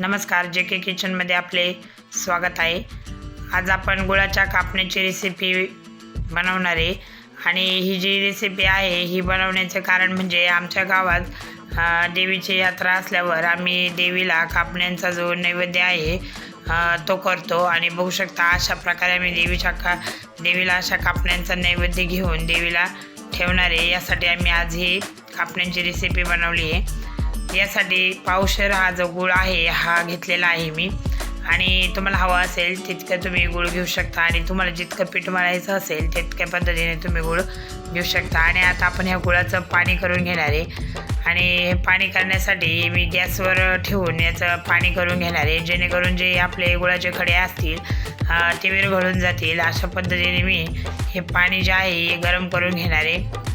नमस्कार जे के किचनमध्ये आपले स्वागत आहे. आज आपण गुळाच्या कापण्याची रेसिपी बनवणार आहे. आणि ही जी रेसिपी आहे ही बनवण्याचं कारण म्हणजे आमच्या गावात देवीची यात्रा असल्यावर आम्ही देवीला कापण्यांचा जो नैवेद्य आहे तो करतो. आणि बघू शकता अशा प्रकारे आम्ही देवीच्या का देवीला अशा कापण्यांचा नैवेद्य घेऊन देवीला ठेवणार आहे. यासाठी आम्ही आज ही कापण्यांची रेसिपी बनवली आहे. यासाठी पावशर हा जो गुळ आहे हा घेतलेला आहे मी. आणि तुम्हाला हवा असेल तितकं तुम्ही गुळ घेऊ शकता. आणि तुम्हाला जितकं पीठ मळायचं असेल तितक्या पद्धतीने तुम्ही गुळ घेऊ शकता. आणि आता आपण ह्या गुळाचं पाणी करून घेणार आहे. आणि हे पाणी करण्यासाठी मी गॅसवर ठेवून याचं पाणी करून घेणार आहे. जेणेकरून जे आपले गुळाचे खडे असतील ते विरघळून जातील. अशा पद्धतीने मी हे पाणी जे आहे हे गरम करून घेणार आहे.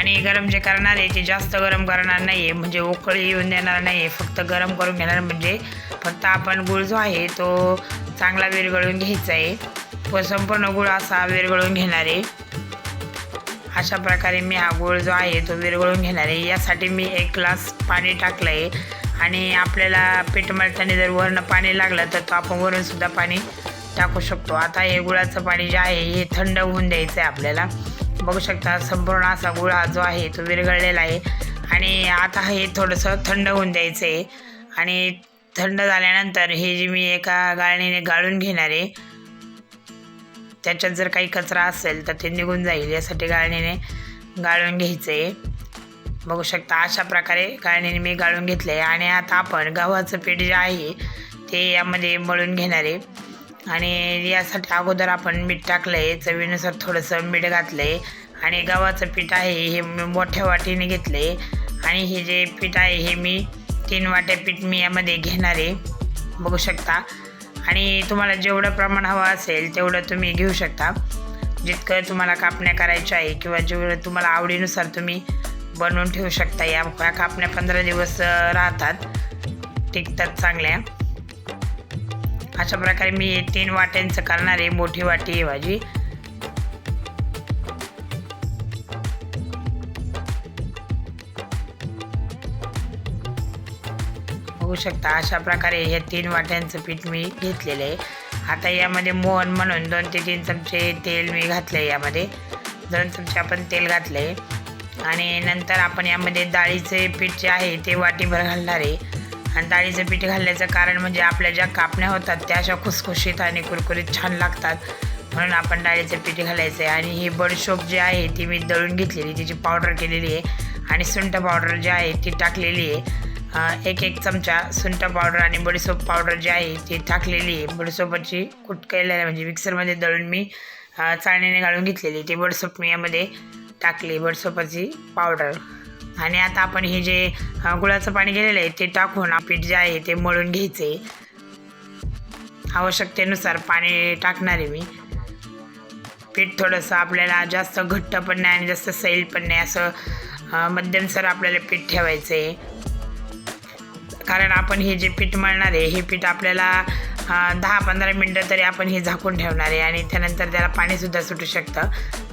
आणि गरम जे करणार आहे ते जास्त गरम करणार नाही आहे म्हणजे उकळी येऊन देणार नाही आहे फक्त गरम करून घेणार. म्हणजे फक्त आपण गुळ जो आहे तो चांगला विरघळून घ्यायचा आहे. व संपूर्ण गुळ असा विरघळून घेणार आहे. अशा प्रकारे मी हा गुळ जो आहे तो विरघळून घेणार आहे. यासाठी मी एक ग्लास पाणी टाकलं आहे आणि आपल्याला पीठ मळताना जर वरनं पाणी लागलं तर तो आपण वरूनसुद्धा पाणी टाकू शकतो. आता हे गुळाचं पाणी जे आहे हे थंड होऊन द्यायचं आहे आपल्याला. बघू शकता संपूर्ण असा गुळ हा जो आहे तो विरघळलेला आहे. आणि आता हे थोडंसं थंड होऊन द्यायचं आहे आणि थंड झाल्यानंतर हे जे मी एका गाळणीने गाळून घेणार आहे त्याच्यात जर काही कचरा असेल तर ते निघून जाईल. यासाठी गाळणीने गाळून घ्यायचं आहे बघू शकता अशा प्रकारे गाळणीने मी गाळून घेतलं आहे आणि आता आपण गव्हाचं पीठ जे आहे ते यामध्ये मळून घेणार आहे. आणि यासाठी अगोदर आपण मीठ टाकलं आहे चवीनुसार थोडंसं मीठ घातलं आहे आणि गव्हाचं पीठ आहे हे मी मोठ्या वाटीने घेतलं आहे आणि हे जे पीठ आहे हे मी तीन वाट्या पीठ मी यामध्ये घेणार आहे. बघू शकता. आणि तुम्हाला जेवढं प्रमाण हवं असेल तेवढं तुम्ही घेऊ शकता. जितकं तुम्हाला कापण्या करायच्या आहे किंवा जेवढं तुम्हाला आवडीनुसार तुम्ही बनवून ठेवू शकता. या कापण्या पंधरा दिवस राहतात. टिकतात चांगल्या. अशा प्रकारे मी हे तीन वाट्यांचं करणार आहे मोठी वाटी आहे भाजी बघू शकता अशा प्रकारे हे तीन वाट्यांचं पीठ मी घेतलेलं आहे. आता यामध्ये मोहन म्हणून दोन ते तीन चमचे तेल मी घातलं आहे यामध्ये. दोन चमचे आपण तेल घातलं आहे आणि नंतर आपण यामध्ये डाळीचे पीठ जे आहे ते वाटीभर घालणार आहे. आणि डाळीचं पीठ घालण्याचं कारण म्हणजे आपल्या ज्या कापण्या होतात त्या अशा खुसखुशीत आणि कुरकुरीत छान लागतात. म्हणून आपण डाळीचं पीठ घालायचं आहे आणि ही बडशोप जी आहे ती मी दळून घेतलेली. तिची पावडर केलेली आहे. आणि सुंठ पावडर जी आहे ती टाकलेली आहे. एक एक चमचा सुंठ पावडर आणि बडीसोप पावडर जी आहे ती टाकलेली आहे. बडीसोपाची कुट केलेली म्हणजे मिक्सरमध्ये दळून मी चाळणीने घालून घेतलेली ती बडसोप मी यामध्ये टाकली बडसोपाची पावडर. आणि आता आपण हे जे गुळाचं पाणी गेलेलं आहे ते टाकून पीठ जे आहे ते मळून घ्यायचे. आवश्यकतेनुसार पाणी टाकणार आहे मी. पीठ थोडंसं आपल्याला जास्त घट्ट पण नाही आणि जास्त सैल पण नाही असं मध्यमसर आपल्याला पीठ ठेवायचं आहे कारण आपण हे जे पीठ मळणार आहे हे पीठ आपल्याला दहा पंधरा मिनटं तरी आपण हे झाकून ठेवणार आहे आणि त्यानंतर त्याला पाणीसुद्धा सुटू शकतं.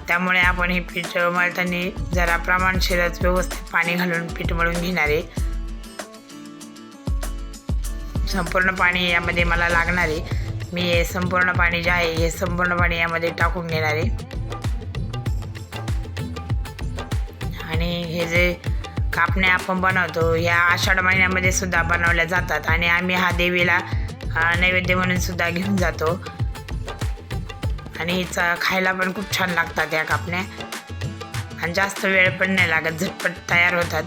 त्यामुळे आपण हे पीठ मळताना जरा प्रमाणशीरच व्यवस्थित पाणी घालून पीठ मळून घेणार आहे. संपूर्ण पाणी यामध्ये मला लागणार आहे. मी हे संपूर्ण पाणी जे आहे हे संपूर्ण पाणी यामध्ये टाकून घेणार आहे. आणि हे जे कापण्या आपण बनवतो ह्या आषाढ महिन्यामध्ये सुद्धा बनवल्या जातात. आणि आम्ही हा देवीला नैवेद्य म्हणून सुद्धा घेऊन जातो. आणि हिचा खायला पण खूप छान लागतात या कापण्या. आणि जास्त वेळ पण नाही लागत झटपट तयार होतात.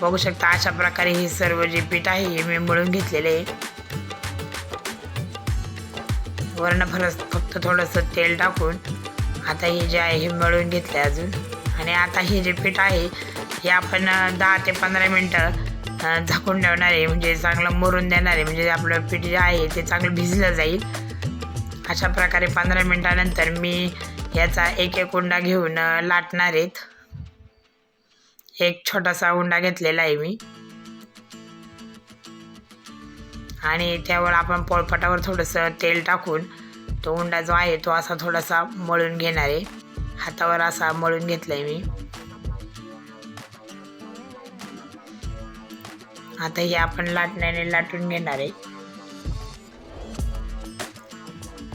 बघू शकता अशा प्रकारे हे सर्व जे पीठ आहे हे मी मळून घेतलेले आहे. वरण फरस फक्त थोडंसं तेल टाकून आता हे जे आहे हे मळून घेतले अजून. आणि आता हे जे पीठ आहे हे आपण दहा ते पंधरा मिनटं झाकून ठेवणार आहे म्हणजे चांगलं मरून देणार आहे म्हणजे आपलं पीठ जे आहे ते चांगलं भिजलं जाईल. अशा प्रकारे पंधरा मिनटानंतर मी याचा एक एक उंडा घेऊन लाटणार आहेत. एक छोटासा उंडा घेतलेला आहे मी. आणि त्यावर आपण पोळपाटावर थोडंसं तेल टाकून तो उंडा जो आहे तो असा थोडासा मळून घेणार आहे. हातावर असा मळून घेतला आहे मी. आता हे आपण लाटण्याने लाटून घेणार आहे.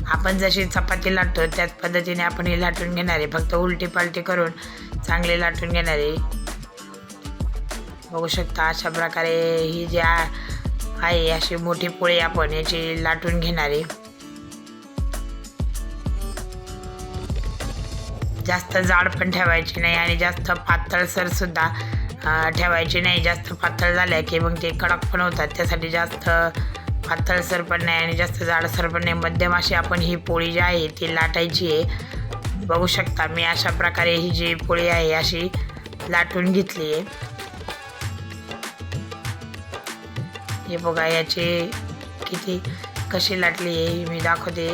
आपण जशी चपाती लाटतो त्याच पद्धतीने आपण ही लाटून घेणार आहे. फक्त उलटी पालटी करून चांगले लाटून घेणार आहे. बघू शकता अशा प्रकारे ही जी आहे अशी मोठी पोळी आपण याची लाटून घेणार आहे. जास्त जाड पण ठेवायची नाही आणि जास्त पातळसर सुद्धा ठेवायची नाही. जास्त पातळ झाल्या की मग ते कडक पण होतात. त्यासाठी जास्त पातळसर पण नाही आणि जास्त जाडसर पण नाही. मध्यम अशी आपण ही पोळी जी आहे ती लाटायची आहे. बघू शकता मी अशा प्रकारे ही जी पोळी आहे अशी लाटून घेतली आहे. हे बघा याची किती कशी लाटली आहे मी दाखवते.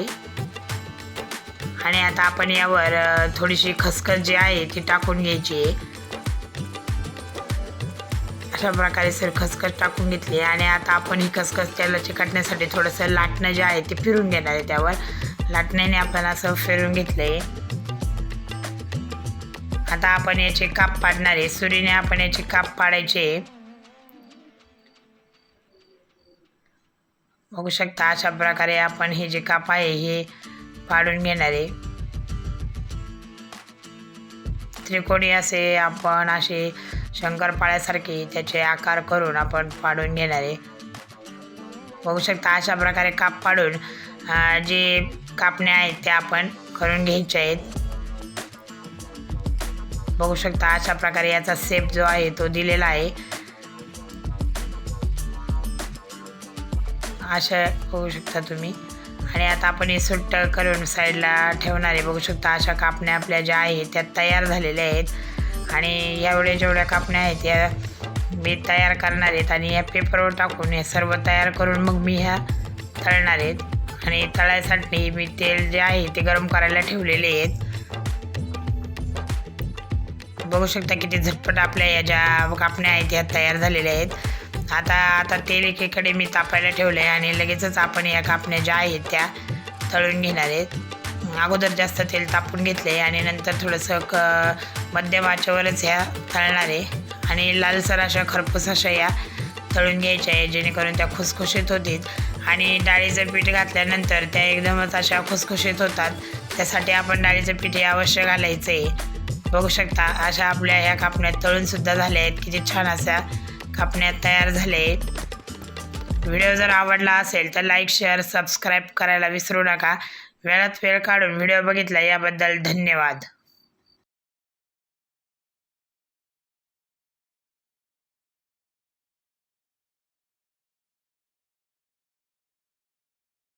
आणि आता आपण यावर थोडीशी खसखस जी आहे ती टाकून घ्यायची आहे. अशा प्रकारे सर खसखस टाकून घेतली आणि आता आपण ही खसखस त्याला चिकटण्यासाठी थोडंसं लाटणं जे आहे ते फिरून घेणार आहे त्यावर. लाटण्याने आपण असं फिरून घेतलंय. आता आपण याचे काप पाडणार आहे. सुरीने आपण याचे काप पाडायचे बघू शकता अशा प्रकारे आपण हे जे काप आहे हे पाडून घेणार आहे. त्रिकोणी असे आपण असे शंकरपाळ्यासारखे त्याचे आकार करून आपण पाडून घेणारे बघू शकता अशा प्रकारे काप पाडून जे कापण्या आहेत त्या आपण करून घ्यायच्या आहेत. बघू शकता अशा प्रकारे याचा सेप जो आहे तो दिलेला आहे. अशा बघू शकता तुम्ही. आणि आता आपण हे सुट्ट करून साईडला ठेवणारे बघू शकता अशा कापण्या आपल्या ज्या आहेत त्या तयार झालेल्या आहेत. आणि यावेळेला जेवढ्या कापण्या आहेत त्या मी तयार करणार आहेत आणि या पेपरवर टाकून हे सर्व तयार करून मग मी ह्या तळणार आहेत. आणि तळायसाठी मी तेल जे आहे ते गरम करायला ठेवलेले आहेत. बघू शकता किती झटपट आपल्या या ज्या कापण्या आहेत ह्या तयार झालेल्या आहेत. आता आता तेल एकीकडे मी तापायला ठेवलं आहे आणि लगेचच आपण या कापण्या ज्या आहेत त्या तळून घेणार आहेत. अगोदर जास्त तेल तापून घेतले आणि नंतर थोडंसं क मध्यम आचेवरच ह्या तळणार आहे. आणि लालसर अशा खरपूस अशा या तळून घ्यायच्या आहे जेणेकरून त्या खुसखुशीत होतील. आणि डाळीचं पीठ घातल्यानंतर त्या एकदमच अशा खुसखुशीत होतात. त्यासाठी आपण डाळीचं पीठ हे अवश्य घालायचं आहे बघू शकता अशा आपल्या ह्या कापण्यात तळूनसुद्धा झाल्या आहेत. किती छान अशा कापण्या तयार झाल्या आहेत. व्हिडिओ जर आवडला असेल तर लाईक शेअर सबस्क्राईब करायला विसरू नका. वेळात वेळ काढून व्हिडिओ बघितला याबद्दल धन्यवाद.